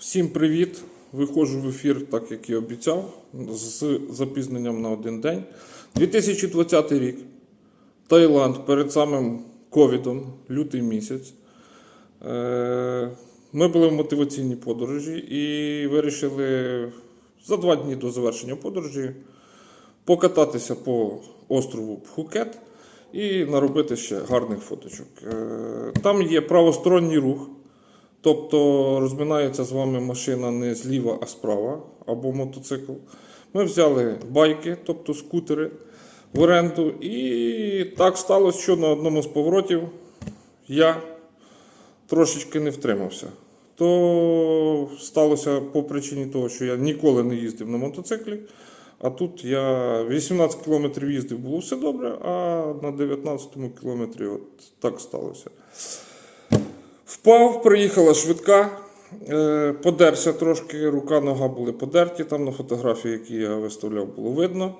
Всім привіт! Виходжу в ефір, так як і обіцяв, з запізненням на один день. 2020 рік. Таїланд перед самим ковідом, лютий місяць. Е, Ми були в мотиваційній подорожі і вирішили за два дні до завершення подорожі покататися по острову Пхукет і наробити ще гарних фоточок. Е, Там є правосторонній рух. Тобто розминається з вами машина не зліва, а справа, або мотоцикл. Ми взяли байки, тобто скутери в оренду. І так сталося, що на одному з поворотів я трошечки не втримався. То сталося по причині того, що я ніколи не їздив на мотоциклі. А тут я 18 кілометрів їздив, було все добре, а на 19 кілометрі от так сталося. Впав, приїхала швидка, е, подерся трошки, рука, нога були подерті, там на фотографії, які я виставляв, було видно.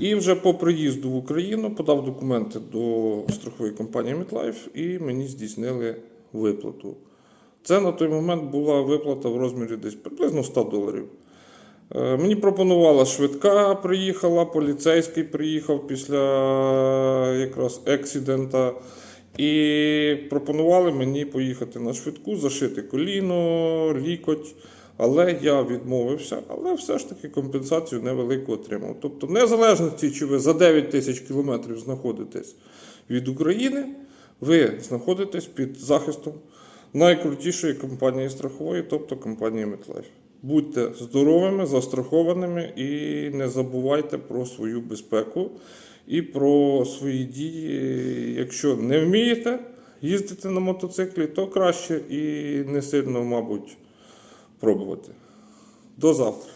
І вже по приїзду в Україну подав документи до страхової компанії MetLife і мені здійснили виплату. Це на той момент була виплата в розмірі десь приблизно 100 доларів. Е, Мені пропонувала швидка, приїхала, поліцейський приїхав після якраз ексидента. І пропонували мені поїхати на швидку, зашити коліно, лікоть. Але я відмовився, але все ж таки компенсацію невелику отримав. Тобто, незалежності, чи ви за 9 тисяч кілометрів знаходитесь від України, ви знаходитесь під захистом найкрутішої компанії страхової, тобто компанії MetLife. Будьте здоровими, застрахованими і не забувайте про свою безпеку і про свої дії. Якщо не вмієте їздити на мотоциклі, то краще і не сильно, мабуть, пробувати. До завтра.